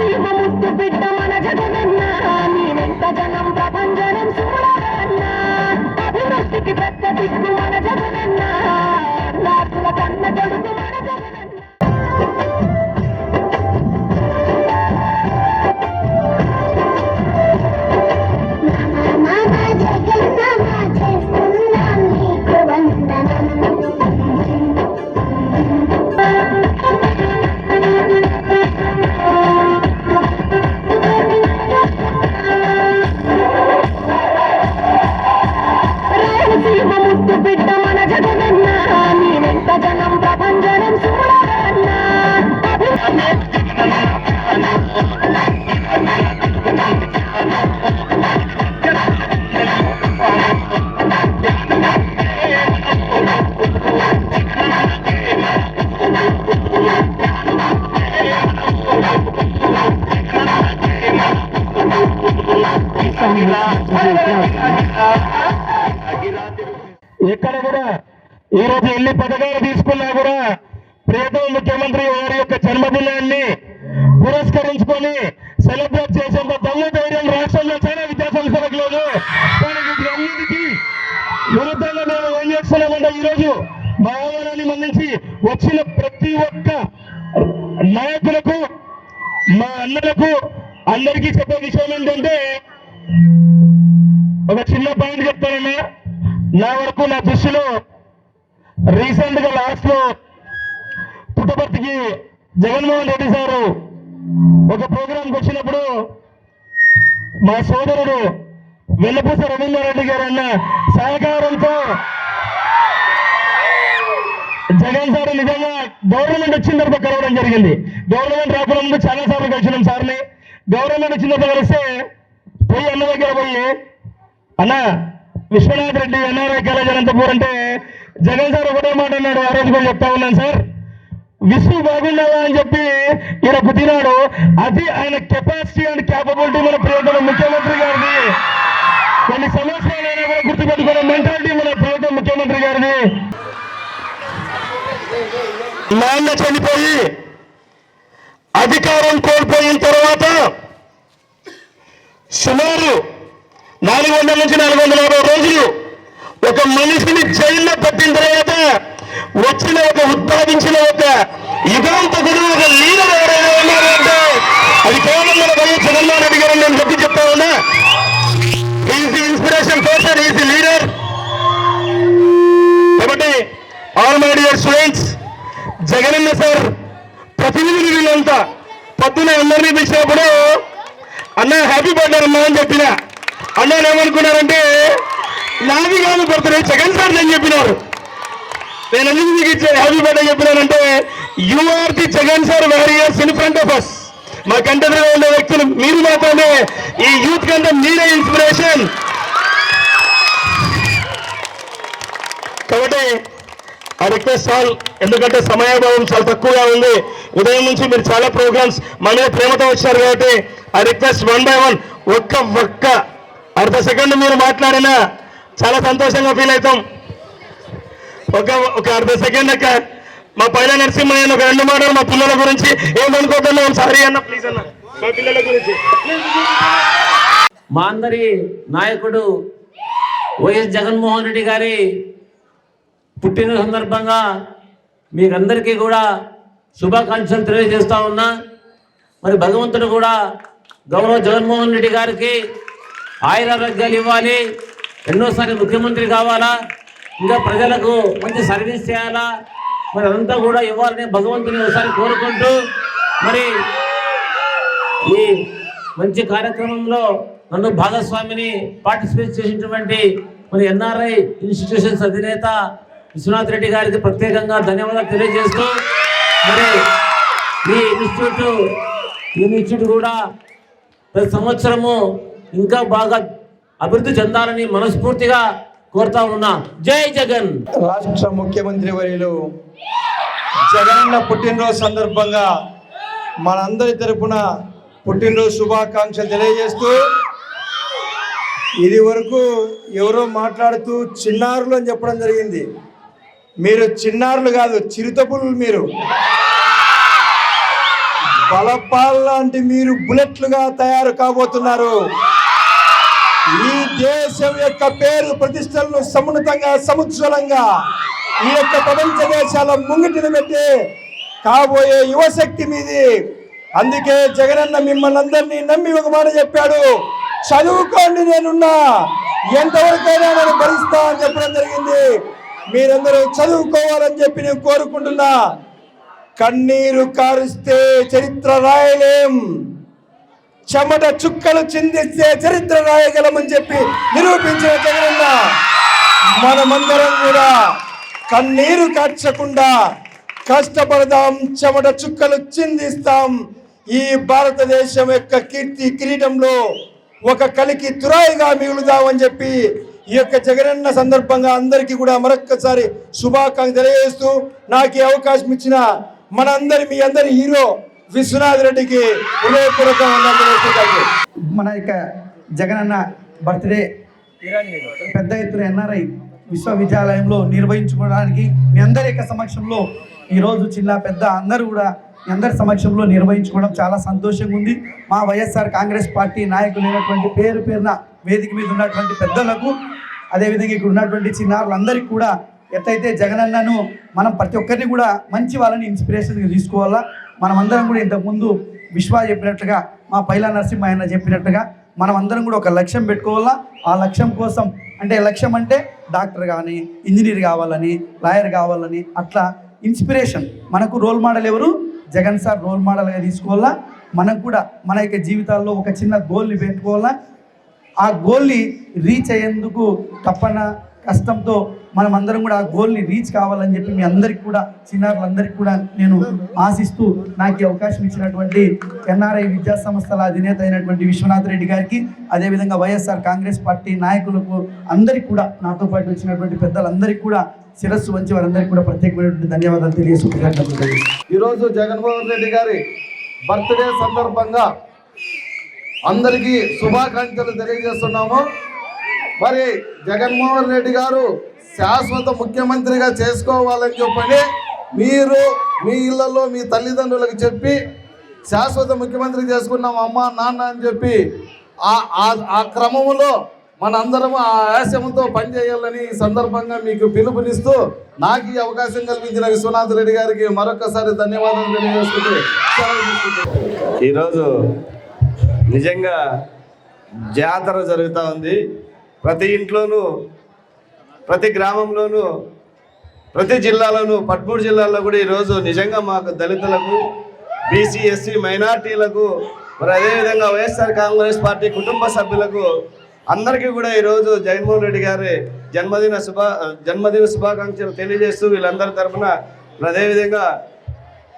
రాయలసీమ ముద్దు బిడ్డ మన జగనన్న నీ వెంట జనం ప్రభంజనం చూడాలన్న అభివృద్ధికి పెద్ద దిక్కు మన జగన్ ప్రియతమ ముఖ్యమంత్రి వారి యొక్క జన్మదినాన్ని పురస్కరించుకొని సెలబ్రేట్ చేసేంత దమ్ము ధైర్యం రాష్ట్రంలో చాలా విద్యాసంస్థలకు లేదు. కానీ వీటన్నిటికీ విరుద్ధంగా మేము ఏం చేస్తున్నామంటే ఈరోజు మా ఆహ్వానాన్ని మన్నించి వచ్చిన ప్రతి ఒక్క నాయకులకు మా అన్నలకు అందరికీ చెప్పే విషయం ఏంటంటే ఒక చిన్న పాయింట్ చెప్తానన్నా. నా వరకు నా దృష్టిలో రీసెంట్గా లాస్ట్లో పుట్టపర్తికి జగన్మోహన్ రెడ్డి సారు ఒక ప్రోగ్రాంకి వచ్చినప్పుడు మా సోదరుడు వెల్లపూస రవీంద్రారెడ్డి గారు అన్న సహకారంతో జగన్ సార్ నిజంగా గవర్నమెంట్ వచ్చిన తర్వాత కలవడం జరిగింది. గవర్నమెంట్ రాకుండా ముందు చాలా సార్లు కలిసినాం సార్ని గవర్నమెంట్ వచ్చిన తర్వాత కలిస్తే పోయి అన్న దగ్గర పోయి అన్న విశ్వనాథ్ రెడ్డి ఎన్ఆర్ఐ కాలేజ్ అనంతపూర్ అంటే జగన్ సార్ ఒకటే మాట అన్నాడు ఆ రోజు కూడా చెప్తా ఉన్నాను సార్. విసు బాగున్నావా అని చెప్పి ఈయన పుట్టినాడు. అది ఆయన కెపాసిటీ అండ్ క్యాపబిలిటీ మన ప్రియతమ ముఖ్యమంత్రి గారిది. కొన్ని సంవత్సరాలైనా కూడా గుర్తుపెట్టుకునే మెంటాలిటీ మన ప్రియతమ ముఖ్యమంత్రి గారిది. నాన్న చనిపోయి అధికారం కోల్పోయిన తర్వాత సుమారు నాలుగు వందల నుంచి నాలుగు వందల యాభై రోజులు ఒక మనిషిని జైల్లో పెట్టిన తర్వాత వచ్చిన ఒక ఉత్పాదించిన ఒక యుగాంతకుడు ఒక లీడర్ ఎవరైనా ఉన్నారంటే అది కేవలం మన వైఎస్ జగన్మోహన్ రెడ్డి గారు నేను గట్టి చెప్తా ఉన్నా. Is the inspiration person is the leader. కాబట్టి all my dear students Jagananna sir ప్రతినిధులు వీళ్ళంతా పొద్దున అందరినీ పిలిచినప్పుడు అన్న హ్యాపీ బర్త్డే అమ్మా అని చెప్పిన అన్న ఏమనుకున్నారంటే నాది కాదు బర్త్డే జగన్ సార్ అని చెప్పినారు. నేను ఎందుకు మీకు ఇచ్చే happy birthday చెప్పినానంటే are the Jagan sir warriors in front of us మా కంటెంట్లో ఉండే వ్యక్తులు మీరు మాత్రమే ఈ యూత్ కంటే మీరే ఇన్స్పిరేషన్. కాబట్టి ఆ రిక్వెస్ట్ ఆల్ ఎందుకంటే సమయాభావం చాలా తక్కువగా ఉంది. ఉదయం నుంచి మీరు చాలా ప్రోగ్రామ్స్ మన మీద ప్రేమతో వచ్చారు కాబట్టి ఆ రిక్వెస్ట్ వన్ బై వన్ ఒక్క ఒక్క అర్ధ సెకండ్ మీరు మాట్లాడినా చాలా సంతోషంగా ఫీల్ అవుతాం. ఒక ఒక అర్ధ సెకండ్ అక్క. మా పైన నరసింహయ్య అన్న ఒక రెండు మాటలు మా పిల్లల గురించి ఏమనుకోకుండా సారీ అన్న ప్లీజ్ అన్న. మా పిల్లల గురించి. మా అందరి నాయకుడు వైఎస్ జగన్మోహన్ రెడ్డి గారి పుట్టిన సందర్భంగా మీకందరికీ కూడా శుభాకాంక్షలు తెలియజేస్తా ఉన్నా. మరి భగవంతుడు కూడా గౌరవ జగన్మోహన్ రెడ్డి గారికి ఆయురారోగ్యాలు ఇవ్వాలి. ఎన్నోసారి ముఖ్యమంత్రి కావాలా? ఇంకా ప్రజలకు మంచి సర్వీస్ చేయాలా? మరి అదంతా కూడా ఇవ్వాలని భగవంతుని ఒకసారి కోరుకుంటూ మరి ఈ మంచి కార్యక్రమంలో నన్ను భాగస్వామిని పార్టిసిపేట్ చేసినటువంటి మరి ఎన్ఆర్ఐ ఇన్స్టిట్యూషన్స్ అధినేత విశ్వనాథ్ రెడ్డి గారికి ప్రత్యేకంగా ధన్యవాదాలు తెలియజేస్తూ మరి ఈ ఇన్స్టిట్యూట్ ఈ ఇన్స్టిట్యూట్ కూడా ప్రతి సంవత్సరము ఇంకా బాగా అభివృద్ధి చెందాలని మనస్ఫూర్తిగా కోరుతా ఉన్నా. జై జగన్. రాష్ట్ర ముఖ్యమంత్రి వర్యులు జగనన్న పుట్టినరోజు సందర్భంగా మనందరి తరపున పుట్టినరోజు శుభాకాంక్షలు తెలియజేస్తూ ఇది వరకు ఎవరో మాట్లాడుతూ చిన్నారులు అని చెప్పడం జరిగింది. మీరు చిన్నారులు కాదు చిరుతపులు మీరు. బలపాల్ లాంటి మీరు బుల్లెట్లుగా తయారు కాబోతున్నారు. ఈ దేశం యొక్క పేరు ప్రతిష్టలను సమున్నతంగా సముజ్వలంగా ఈ యొక్క ప్రపంచ దేశాల ముంగిటిన పెట్టి కాబోయే యువశక్తి మీది. అందుకే జగనన్న మిమ్మల్ని అందరినీ నమ్మి ఒక మాట చెప్పాడు. చదువుకోండి నేనున్నా. ఎంతవరకైనా నేను భరిస్తా అని చెప్పడం జరిగింది. మీరందరూ చదువుకోవాలని చెప్పి నేను కోరుకుంటున్నా. కన్నీరు కారుస్తే చరిత్ర రాయలేం. చెమట చుక్కలు చిందిస్తే చరిత్ర రాయగలమని చెప్పి నిరూపించిన జగనన్న. మనమందరం కూడా కన్నీరు కార్చకుండా కష్టపడదాం చెమట చుక్కలు చిందిస్తాం. ఈ భారతదేశం యొక్క కీర్తి కిరీటంలో ఒక కలికి తురాయిగా మిగులుదామని చెప్పి ఈ యొక్క జగనన్న సందర్భంగా అందరికీ కూడా మరొక్కసారి శుభాకాంక్ష తెలియజేస్తూ నాకు ఈ అవకాశం ఇచ్చిన మనందరి మీ అందరి హీరో విశ్వనాథ్ రెడ్డికి హృదయపూర్వక మన యొక్క జగనన్న బర్త్డే పెద్ద ఎత్తున ఎన్ఆర్ఐ విశ్వవిద్యాలయంలో నిర్వహించుకోవడానికి మీ అందరి యొక్క సమక్షంలో ఈరోజు చిన్న పెద్ద అందరూ కూడా మీ అందరి సమక్షంలో నిర్వహించుకోవడం చాలా సంతోషంగా ఉంది. మా వైఎస్ఆర్ కాంగ్రెస్ పార్టీ నాయకులైనటువంటి పేరు పేరున వేదిక మీద ఉన్నటువంటి పెద్దలకు అదేవిధంగా ఇక్కడ ఉన్నటువంటి చిన్నారులందరికీ కూడా ఎట్లయితే జగనన్నను మనం ప్రతి ఒక్కరిని కూడా మంచి వాళ్ళని ఇన్స్పిరేషన్గా తీసుకోవాలా మనం అందరం కూడా ఇంతకుముందు విశ్వ చెప్పినట్లుగా మా పైలా నరసింహ ఆయన చెప్పినట్టుగా మనం అందరం కూడా ఒక లక్ష్యం పెట్టుకోవాలా? ఆ లక్ష్యం కోసం అంటే లక్ష్యం అంటే డాక్టర్ కానీ ఇంజనీర్ కావాలని లాయర్ కావాలని అట్లా ఇన్స్పిరేషన్. మనకు రోల్ మోడల్ ఎవరు? జగన్ సార్ రోల్ మోడల్గా తీసుకోవాలా? మనకు కూడా మన యొక్క జీవితాల్లో ఒక చిన్న గోల్ని పెట్టుకోవాలా? ఆ గోల్ని రీచ్ అయ్యేందుకు తప్పన కష్టంతో మనం అందరం కూడా ఆ గోల్ని రీచ్ కావాలని చెప్పి మీ అందరికి కూడా చిన్నారులందరికీ కూడా నేను ఆశిస్తూ నాకు ఈ అవకాశం ఇచ్చినటువంటి ఎన్ఆర్ఐ విద్యా సంస్థల అధినేత అయినటువంటి విశ్వనాథ్ రెడ్డి గారికి అదేవిధంగా వైఎస్ఆర్ కాంగ్రెస్ పార్టీ నాయకులకు అందరికీ కూడా నాతో పాటు వచ్చినటువంటి పెద్దలందరికీ కూడా శిరస్సు వంచి వారందరికీ కూడా ప్రత్యేకమైనటువంటి ధన్యవాదాలు తెలియజేసుకుంటున్నాను. ఈరోజు జగన్మోహన్ రెడ్డి గారి బర్త్డే సందర్భంగా అందరికీ శుభాకాంక్షలు తెలియజేస్తున్నాము. మరి జగన్మోహన్ రెడ్డి గారు శాశ్వత ముఖ్యమంత్రిగా చేసుకోవాలని చెప్పని మీరు మీ ఇళ్ళలో మీ తల్లిదండ్రులకు చెప్పి శాశ్వత ముఖ్యమంత్రి చేసుకున్నాం అమ్మ నాన్న అని చెప్పి ఆ ఆ క్రమంలో మనందరము ఆ ఆశయంతో పనిచేయాలని ఈ సందర్భంగా మీకు పిలుపునిస్తూ నాకు ఈ అవకాశం కల్పించిన విశ్వనాథ్ రెడ్డి గారికి మరొకసారి ధన్యవాదాలు తెలియజేసుకుంటూ ఈరోజు నిజంగా జాతర జరుగుతూ ఉంది. ప్రతి ఇంట్లోనూ ప్రతి గ్రామంలోనూ ప్రతి జిల్లాలోనూ పట్పూరు జిల్లాల్లో కూడా ఈరోజు నిజంగా మాకు దళితులకు బీసీ ఎస్సీ మైనార్టీలకు మరి అదేవిధంగా వైఎస్ఆర్ కాంగ్రెస్ పార్టీ కుటుంబ సభ్యులకు అందరికీ కూడా ఈరోజు జగన్మోహన్ రెడ్డి గారి జన్మదిన శుభ జన్మదిన శుభాకాంక్షలు తెలియజేస్తూ వీళ్ళందరి తరఫున మరి అదేవిధంగా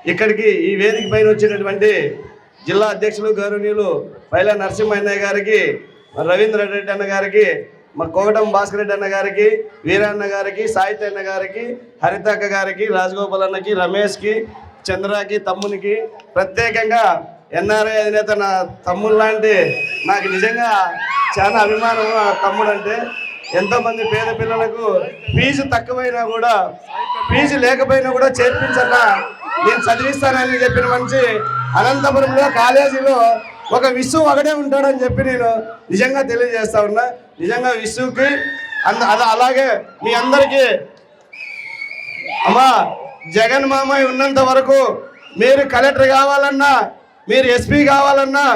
ఇక్కడికి ఈ వేదిక పైన వచ్చినటువంటి జిల్లా అధ్యక్షులు గౌరవనీయులు పైలా నరసింహయ్య గారికి రవీంద్ర రెడ్డి అన్న గారికి మా కోగటం భాస్కర్ రెడ్డి అన్న గారికి వీరన్న గారికి సాహిత్య అన్న గారికి హరితక్క గారికి రాజగోపాల్ అన్నకి రమేష్కి చంద్రకి తమ్మునికి ప్రత్యేకంగా ఎన్ఆర్ఐ అధినేత నా తమ్ముడు లాంటి నాకు నిజంగా చాలా అభిమానం ఆ తమ్ముడు అంటే ఎంతోమంది పేద పిల్లలకు ఫీజు తక్కువైనా కూడా ఫీజు లేకపోయినా కూడా చేర్పించన్నా నేను చదివిస్తానని చెప్పిన మంచి అనంతపురంలో కాలేజీలో ఒక విశ్వం ఒకడే ఉంటాడని చెప్పి నేను నిజంగా తెలియజేస్తా ఉన్నా. నిజంగా విశ్వకి అంద అది అలాగే మీ అందరికీ అమ్మా జగన్ మామయ్య ఉన్నంత వరకు మీరు కలెక్టర్ కావాలన్నా మీరు ఎస్పీ కావాలన్నా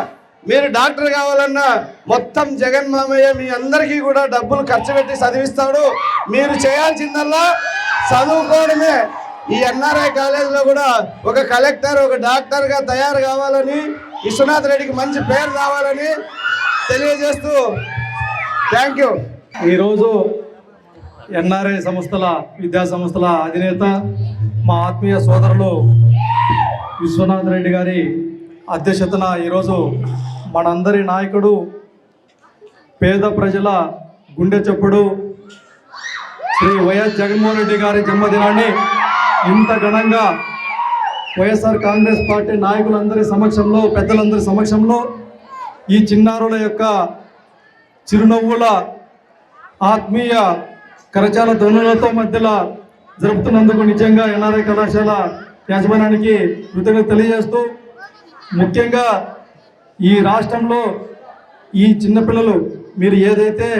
మీరు డాక్టర్ కావాలన్నా మొత్తం జగన్ మామయ్య మీ అందరికీ కూడా డబ్బులు ఖర్చు పెట్టి చదివిస్తాడు. మీరు చేయాల్సిందల్లా చదువుకోవడమే. ఈ ఎన్ఆర్ఐ కాలేజీలో కూడా ఒక కలెక్టర్ ఒక డాక్టర్గా తయారు కావాలని విశ్వనాథ్ రెడ్డికి మంచి పేరు రావాలని తెలియజేస్తూ థ్యాంక్ యూ. ఈరోజు ఎన్ఆర్ఐ సంస్థల విద్యా సంస్థల అధినేత మా ఆత్మీయ సోదరులు విశ్వనాథ్ రెడ్డి గారి అధ్యక్షతన ఈరోజు మనందరి నాయకుడు పేద ప్రజల గుండె చప్పుడు శ్రీ వైఎస్ జగన్మోహన్ రెడ్డి గారి జన్మదినాన్ని ఇంత ఘనంగా వైఎస్ఆర్ కాంగ్రెస్ పార్టీ నాయకులందరి సమక్షంలో పెద్దలందరి సమక్షంలో ఈ చిన్నారుల యొక్క చిరునవ్వుల ఆత్మీయ కరచాల ధ్వనులతో మధ్యలో జరుపుతున్నందుకు నిజంగా ఎన్ఆర్ఐ కళాశాల యాజమాన్యానికి కృతజ్ఞత తెలియజేస్తూ ముఖ్యంగా ఈ రాష్ట్రంలో ఈ చిన్నపిల్లలు మీరు ఏదైతే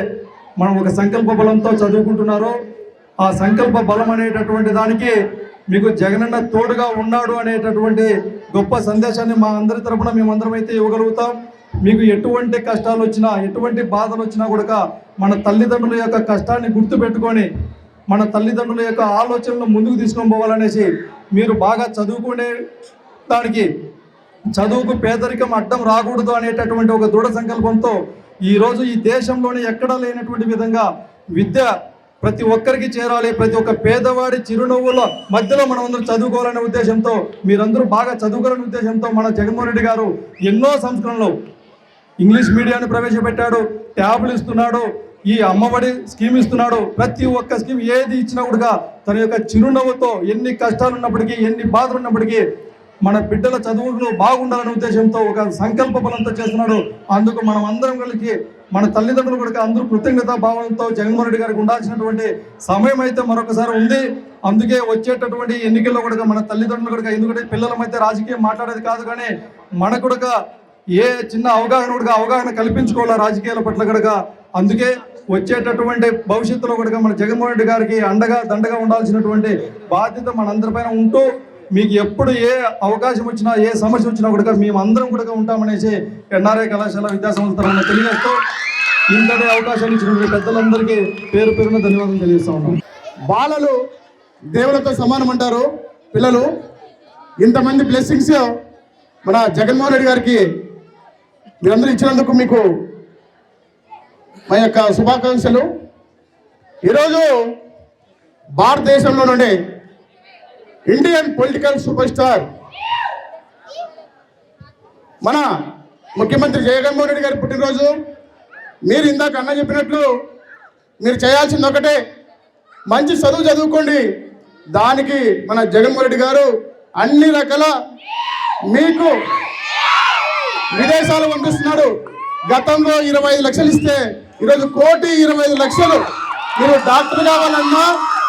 మనం ఒక సంకల్ప బలంతో చదువుకుంటున్నారో ఆ సంకల్ప బలం అనేటటువంటి దానికి మీకు జగనన్న తోడుగా ఉన్నాడు అనేటటువంటి గొప్ప సందేశాన్ని మా అందరి తరపున మేమందరం అయితే ఇవ్వగలుగుతాం. మీకు ఎటువంటి కష్టాలు వచ్చినా ఎటువంటి బాధలు వచ్చినా కూడా మన తల్లిదండ్రుల యొక్క కష్టాన్ని గుర్తుపెట్టుకొని మన తల్లిదండ్రుల యొక్క ఆలోచనలు ముందుకు తీసుకొని పోవాలనేసి మీరు బాగా చదువుకునే దానికి చదువుకు పేదరికం అడ్డం రాకూడదు అనేటటువంటి ఒక దృఢ సంకల్పంతో ఈరోజు ఈ దేశంలోనే ఎక్కడా లేనటువంటి విధంగా విద్య ప్రతి ఒక్కరికి చేరాలి. ప్రతి ఒక్క పేదవాడి చిరునవ్వుల మధ్యలో మనం అందరూ చదువుకోవాలనే ఉద్దేశంతో మీరందరూ బాగా చదువుకోవాలనే ఉద్దేశంతో మన జగన్మోహన్ రెడ్డి గారు ఎన్నో సంస్కరణలు ఇంగ్లీష్ మీడియాన్ని ప్రవేశపెట్టాడు ట్యాబ్లు ఇస్తున్నాడు ఈ అమ్మఒడి స్కీమ్ ఇస్తున్నాడు. ప్రతి ఒక్క స్కీమ్ ఏది ఇచ్చినా కూడా తన యొక్క చిరునవ్వుతో ఎన్ని కష్టాలు ఉన్నప్పటికీ ఎన్ని బాధలు ఉన్నప్పటికీ మన బిడ్డల చదువులు బాగుండాలనే ఉద్దేశంతో ఒక సంకల్ప బలంతో చేస్తున్నాడు. అందుకు మనం అందరం కలిసి మన తల్లిదండ్రులు కూడా అందరూ కృతజ్ఞత భావంతో జగన్మోహన్ రెడ్డి గారికి ఉండాల్సినటువంటి సమయం అయితే మరొకసారి ఉంది. అందుకే వచ్చేటటువంటి ఎన్నికల్లో కూడా మన తల్లిదండ్రులు కూడా ఎందుకంటే పిల్లలం అయితే రాజకీయం మాట్లాడేది కాదు కానీ మన కూడా ఏ చిన్న అవగాహన కూడా అవగాహన కల్పించుకోవాలా రాజకీయాల పట్ల కనుక అందుకే వచ్చేటటువంటి భవిష్యత్తులో కూడా మన జగన్మోహన్ రెడ్డి గారికి అండగా దండగా ఉండాల్సినటువంటి బాధ్యత మనందరిపైన ఉంటూ మీకు ఎప్పుడు ఏ అవకాశం వచ్చినా ఏ సమస్య వచ్చినా కూడా మేము అందరం కూడా ఉంటామనేసి ఎన్ఆర్ఐ కళాశాల విద్యాసంస్థ తరఫున తెలియజేస్తూ ఇంతటి అవకాశాలు ఇచ్చినటువంటి పెద్దలందరికీ పేరు పేరున ధన్యవాదాలు తెలియజేస్తా ఉన్నాం. బాలలు దేవులతో సమానం అంటారు. పిల్లలు ఇంతమంది బ్లెస్సింగ్స్ మన జగన్మోహన్ రెడ్డి గారికి మీరందరూ ఇచ్చినందుకు మీకు మా యొక్క శుభాకాంక్షలు. ఈరోజు భారతదేశంలో నుండి ఇండియన్ పొలిటికల్ సూపర్ స్టార్ మన ముఖ్యమంత్రి జగన్మోహన్ రెడ్డి గారి పుట్టినరోజు. మీరు ఇందాక అన్న చెప్పినట్లు మీరు చేయాల్సింది ఒకటే. మంచి చదువు చదువుకోండి. దానికి మన జగన్మోహన్ రెడ్డి గారు అన్ని రకాల మీకు విదేశాలు పంపిస్తున్నాడు. గతంలో ఇరవై ఐదు లక్షలు ఇస్తే ఈరోజు కోటి ఇరవై ఐదు లక్షలు. మీరు డాక్టర్ కావాలన్నా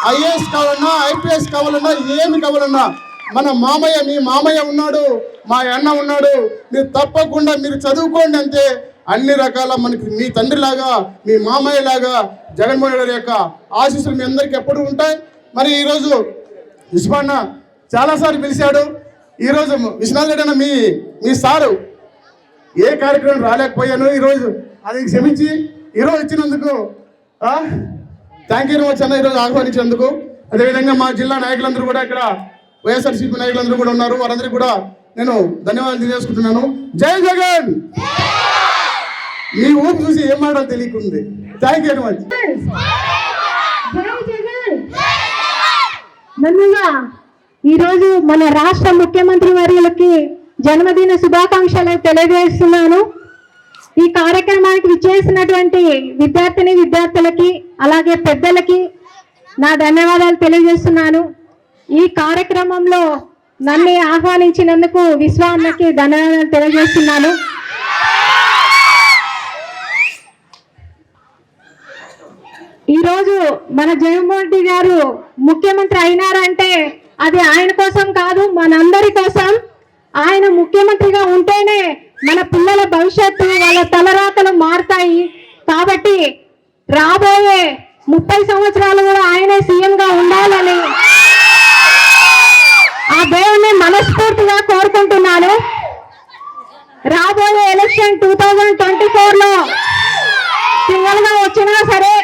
ఐఏఎస్ కావాలన్నా ఐపీఎస్ కావాలన్నా ఏమి కావాలన్నా మన మామయ్య మీ మామయ్య ఉన్నాడు మా అన్న ఉన్నాడు మీరు తప్పకుండా మీరు చదువుకోండి అంతే అన్ని రకాల మనకి మీ తండ్రిలాగా మీ మామయ్య లాగా జగన్మోహన్ రెడ్డి గారి యొక్క ఆశీస్సులు మీ అందరికీ ఎప్పుడు ఉంటాయి. మరి ఈరోజు విశ్వన్న చాలాసార్లు పిలిచాడు. ఈరోజు విశ్వనాథ్ రెడ్డి అన్న మీ మీ సారు ఏ కార్యక్రమం రాలేకపోయాను ఈరోజు అది క్షమించి ఈరోజు ఇచ్చినందుకు థ్యాంక్ యూ మచ్ అన్న ఈరోజు ఆహ్వానించినందుకు. అదేవిధంగా మా జిల్లా నాయకులందరూ కూడా ఇక్కడ వైఎస్ఆర్సీపీ నాయకులందరూ కూడా ఉన్నారు. వారందరికీ కూడా నేను ధన్యవాదాలు తెలియజేసుకుంటున్నాను. జై జగన్! మీ ఊపు చూసి ఏం మాటలు తెలియకుంది thank you very much Jagan ముందుగా ఈరోజు మన రాష్ట్ర ముఖ్యమంత్రి వర్యులకి జన్మదిన శుభాకాంక్షలు తెలియజేస్తున్నాను. ఈ కార్యక్రమానికి విచ్చేసినటువంటి విద్యార్థిని విద్యార్థులకి అలాగే పెద్దలకి నా ధన్యవాదాలు తెలియజేస్తున్నాను. ఈ కార్యక్రమంలో నన్ను ఆహ్వానించినందుకు విశ్వ అన్నకి ధన్యవాదాలు తెలియజేస్తున్నాను. ఈరోజు మన జగన్మోహన్ రెడ్డి గారు ముఖ్యమంత్రి అయినారంటే అది ఆయన కోసం కాదు మనందరి కోసం. ఆయన ముఖ్యమంత్రిగా ఉంటేనే మన పిల్లల భవిష్యత్తు వాళ్ళ తలరాతలు మారుతాయి. కాబట్టి రాబోయే ముప్పై సంవత్సరాలు కూడా ఆయనే సీఎం గా ఉండాలని ఆ దేవుణ్ణి మనస్ఫూర్తిగా కోరుకుంటున్నాను. రాబోయే ఎలక్షన్ టూ థౌజండ్ ట్వంటీ ఫోర్లో సింగల్గా వచ్చినా సరే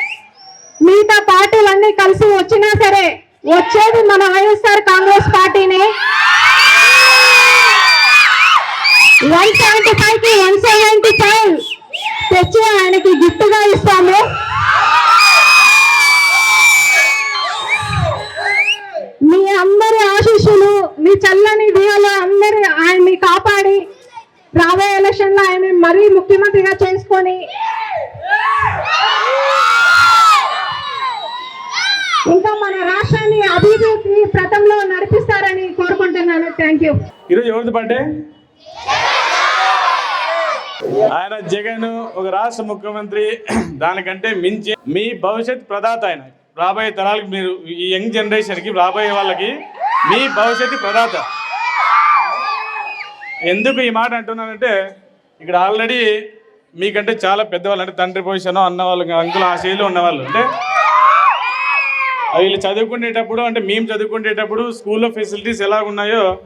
మిగతా పార్టీలన్నీ కలిసి వచ్చినా సరే వచ్చేది మన వైఎస్ఆర్ కాంగ్రెస్ పార్టీనే. వన్ సెవెంటీ ఫైవ్కి వన్ సెవెంటీ ఫైవ్ తెచ్చి ఆయనకి గిఫ్ట్గా ఇస్తాము. చల్లని దీవలో అందరి ఆయన్ని కాపాడి రాబోయే ఎలక్షన్లో ఆయన మరీ ముఖ్యమంత్రిగా చేసుకొని ఇంకా మన రాష్ట్రాన్ని అభివృద్ధి ప్రతంలో నడిపిస్తారని కోరుకుంటున్నాను. థ్యాంక్ యూ ఈరోజు ఎవరిది బర్త్డే ఆయన జగన్ ఒక రాష్ట్ర ముఖ్యమంత్రి. దానికంటే మించి మీ భవిష్యత్ ప్రదాత ఆయన. రాబోయే తరాలకు మీరు ఈ యంగ్ జనరేషన్కి రాబోయే వాళ్ళకి మీ భవిష్యత్తు ప్రదాత ఎందుకు ఈ మాట అంటున్నానంటే ఇక్కడ ఆల్రెడీ మీకంటే చాలా పెద్దవాళ్ళు అంటే తండ్రి పొజిషన్ అన్న వాళ్ళు అంకులు ఆ ఉన్నవాళ్ళు. అంటే వీళ్ళు చదువుకునేటప్పుడు అంటే మేము చదువుకునేటప్పుడు స్కూల్లో ఫెసిలిటీస్ ఎలా ఉన్నాయో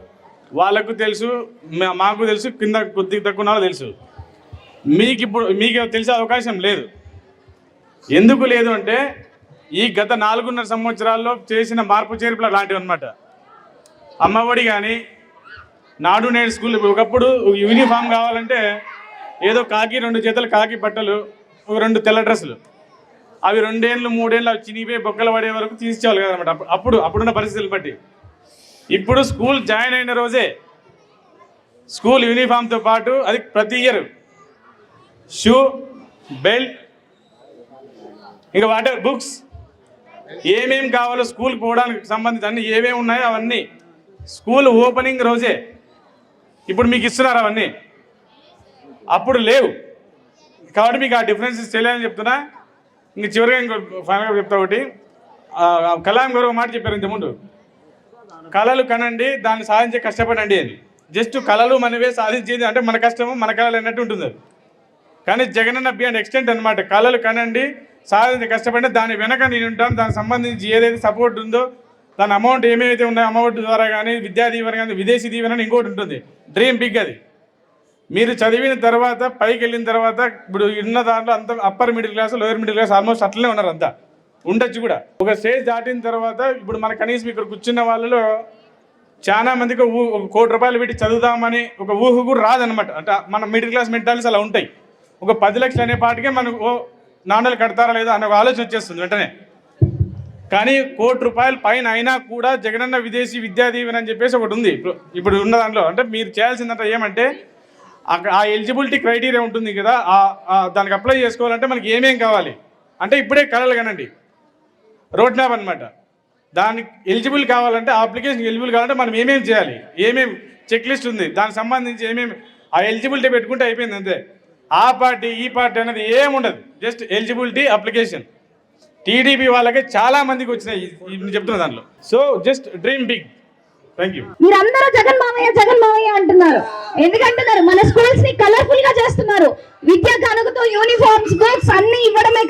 వాళ్ళకు తెలుసు మా- మాకు తెలుసు కింద కొద్దిగా తక్కువ తెలుసు. మీకు ఇప్పుడు మీకు తెలిసే అవకాశం లేదు. ఎందుకు లేదు అంటే ఈ గత నాలుగున్నర సంవత్సరాల్లో చేసిన మార్పు చేర్పులు అలాంటివి అనమాట అమ్మఒడి కానీ నాడు నేడు స్కూల్ ఒకప్పుడు యూనిఫామ్ కావాలంటే ఏదో కాకి రెండు చేతులు కాకి బట్టలు ఒక రెండు తెల్ల డ్రెస్సులు. అవి రెండేళ్ళు మూడేళ్ళు అవి చినిగిపోయి బొక్కలు పడే వరకు తీసేవాళ్ళు కదనమాట. అప్పుడు అప్పుడు అప్పుడున్న పరిస్థితులు బట్టి. ఇప్పుడు స్కూల్ జాయిన్ అయిన రోజే స్కూల్ యూనిఫామ్తో పాటు అది ప్రతి ఇయర్. షూ బెల్ట్ ఇంకా వాటర్ బుక్స్. ఏమేమి కావాలో స్కూల్కి పోవడానికి సంబంధించి అన్ని ఏమేమి ఉన్నాయో అవన్నీ స్కూల్ ఓపెనింగ్ రోజే. ఇప్పుడు మీకు ఇస్తున్నారు అవన్నీ? అప్పుడు లేవు. కాబట్టి మీకు ఆ డిఫరెన్సెస్ తెలియని చెప్తున్నా. ఇంక చివరిగా ఇంకో ఫైనల్గా చెప్తా ఒకటి. ఆ, కలాం గారు ఒక మాట చెప్పారు ఇంతకుముందు. కళలు కనండి దాన్ని సాధించే కష్టపడండి అని. జస్ట్ కళలు మనవే సాధించేది అంటే మన కష్టము మన కళలు అన్నట్టు ఉంటుంది. కానీ జగన్ అన్న బియాండ్ ఎక్స్టెంట్ అనమాట కళలు కనండి సాధించే కష్టపడి దాని వెనక నేను ఉంటాను దానికి సంబంధించి ఏదైతే సపోర్ట్ ఉందో దాని అమౌంట్ ఏమైతే ఉన్నాయో అమౌంట్ ద్వారా కానీ విద్యా దీవెన కానీ విదేశీ దీవెన అని ఇంకోటి ఉంటుంది. డ్రీమ్ బిగ్ అది. మీరు చదివిన తర్వాత పైకి వెళ్ళిన తర్వాత ఇప్పుడు ఉన్న దాంట్లో అంత upper middle class lower middle class almost అట్లనే ఉన్నారు అంతా. ఉండొచ్చు కూడా. ఒక స్టేజ్ దాటిన తర్వాత ఇప్పుడు మన కనీసం ఇక్కడ కూర్చున్న వాళ్ళలో చాలా మందికి ఊ ఒక కోటి రూపాయలు పెట్టి చదువుదామని ఒక ఊహ కూడా రాదనమాట అంటే మన మిడిల్ క్లాస్ మెంటాలిటీస్ అలా ఉంటాయి. ఒక పది లక్షలు అనే పాటికే మనకు ఓ కడతారా లేదా అనే ఒక ఆలోచన వచ్చేస్తుంది వెంటనే. కానీ కోటి రూపాయల పైన అయినా కూడా జగనన్న విదేశీ విద్యా దీవెన అని చెప్పేసి ఒకటి ఉంది. ఇప్పుడు ఉన్న దాంట్లో. అంటే మీరు చేయాల్సిందంట ఏమంటే అక్కడ ఆ ఎలిజిబిలిటీ క్రైటీరియా ఉంటుంది కదా దానికి అప్లై చేసుకోవాలంటే మనకి ఏమేం కావాలి? అంటే ఇప్పుడే కలలు కనండి. రోడ్ మ్యాప్ అనమాట దానికి ఎలిజిబుల్ కావాలంటే ఆ అప్లికేషన్ ఎలిజిబుల్ కావాలంటే మనం ఏమేమి చేయాలి? ఏమేమి చెక్ లిస్ట్ ఉంది? దానికి సంబంధించి ఏమేమి ఆ ఎలిజిబిలిటీ పెట్టుకుంటే అయిపోయింది అంతే. ఆ పార్టీ ఈ పార్టీ అనేది ఏమి ఉండదు. జస్ట్ ఎలిజిబిలిటీ అప్లికేషన్ టీడీపీ వాళ్ళకి చాలా మందికి వచ్చినాయి. చెప్తున్న దాంట్లో. So just dream big thank you మీరందరూ జగన్ మామయ్య జగన్ మామయ్య అంటున్నారు. ఎందుకంటున్నారు? మన స్కూల్స్ని కలర్ఫుల్గా చేస్తున్నారు. విద్యా కానుకతో యూనిఫామ్స్ బుక్స్ అన్ని ఇవ్వడమే